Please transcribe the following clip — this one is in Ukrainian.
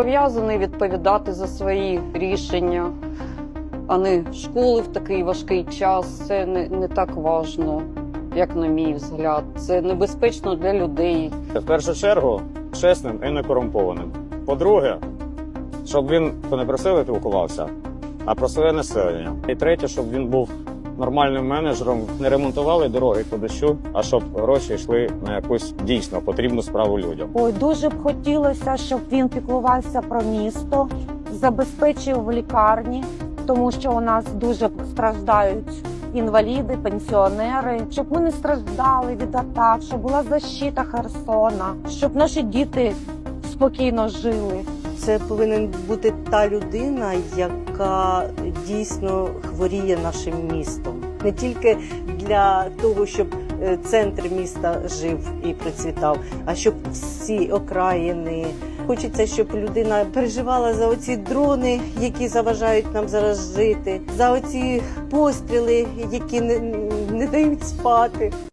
зобов'язаний відповідати за свої рішення, а не школи в такий важкий час. Це не, не так важно, як на мій взгляд. Це небезпечно для людей. В першу чергу чесним і не корумпованим. По-друге, щоб він не про себе спілкувався, а про своє населення. І третє, щоб він був нормальним менеджером, не ремонтували дороги по дощу, а щоб гроші йшли на якусь дійсно потрібну справу людям. Ой, дуже б хотілося, щоб він піклувався про місто, забезпечив лікарні, тому що у нас дуже страждають інваліди, пенсіонери, щоб ми не страждали від атак, щоб була защита Херсона, щоб наші діти спокійно жили. Це повинен бути та людина, яка дійсно хворіє нашим містом. Не тільки для того, щоб е, центр міста жив і процвітав, а щоб всі окраїни. Хочеться, щоб людина переживала за оці дрони, які заважають нам зараз жити, за оці постріли, які не, не дають спати.